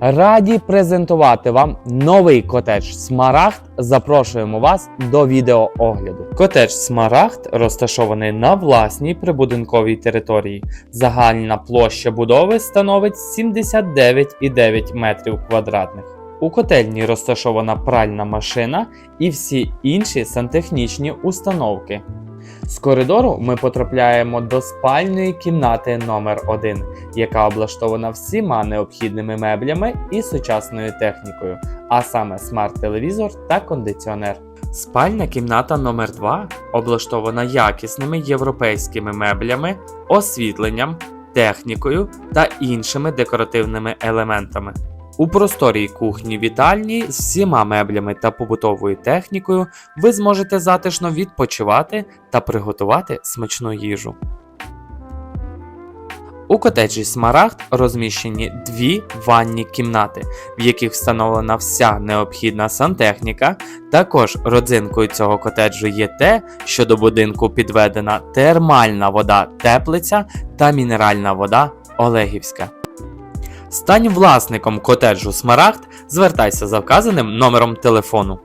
Раді презентувати вам новий котедж Смарагд. Запрошуємо вас до відеоогляду. Котедж Смарагд розташований на власній прибудинковій території. Загальна площа будови становить 79,9 метрів квадратних. У котельні розташована пральна машина і всі інші сантехнічні установки. З коридору ми потрапляємо до спальної кімнати номер 1 яка облаштована всіма необхідними меблями і сучасною технікою, а саме смарт-телевізор та кондиціонер. Спальня кімната номер 2 облаштована якісними європейськими меблями, освітленням, технікою та іншими декоративними елементами. У просторій кухні вітальні з всіма меблями та побутовою технікою ви зможете затишно відпочивати та приготувати смачну їжу. У котеджі Смарагд розміщені дві ванні кімнати, в яких встановлена вся необхідна сантехніка. Також родзинкою цього котеджу є те, що до будинку підведена термальна вода теплиця та мінеральна вода Олегівська. Стань власником котеджу Смарагд, звертайся за вказаним номером телефону.